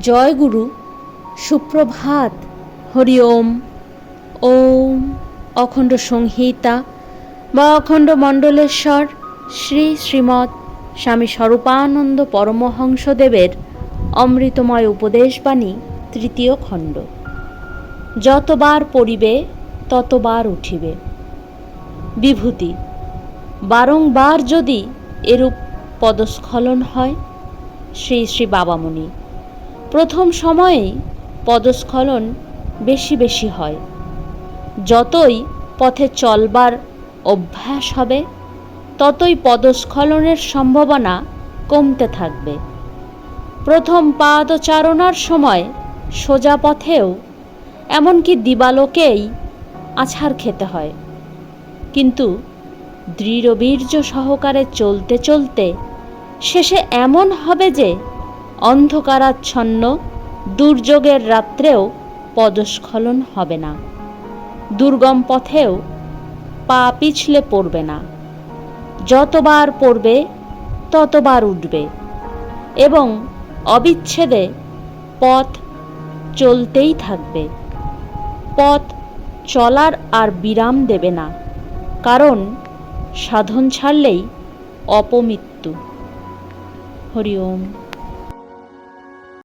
জয় গুরু সুপ্রভাত, হরি ওম ওম, অখণ্ড সংহিতা বা অখণ্ড মণ্ডলেশ্বর, শ্রী শ্রীমৎ স্বামী স্বরূপানন্দ পরমহংসদেবের অমৃতময় উপদেশবাণী, তৃতীয় খণ্ড। যতবার পড়িবে, ততবার উঠিবে। বিভূতি, বারংবার যদি এরূপ পদস্খলন হয়, শ্রী শ্রী বাবামণি প্রথম সময়েই পদস্খলন বেশি বেশি হয়। যতই পথে চলবার অভ্যাস হবে, ততই পদস্খলনের সম্ভাবনা কমতে থাকবে। প্রথম পাদচারণার সময় সোজা পথেও এমনকি দিবালোকেই আছাড় খেতে হয়। কিন্তু দৃঢ়বীর্য সহকারে চলতে চলতে শেষে এমন হবে যে অন্ধকারাচ্ছন্ন, দুর্যোগের রাত্রেও পদস্খলন হবে না। দুর্গম পথেও পা পিছলে পড়বে না। যতবার পড়বে, ততবার উঠবে এবং অবিচ্ছেদে পথ চলতেই থাকবে। পথ চলার আর বিরাম দেবে না, কারণ সাধন ছাড়লেই অপমৃত্যু। হরি ওম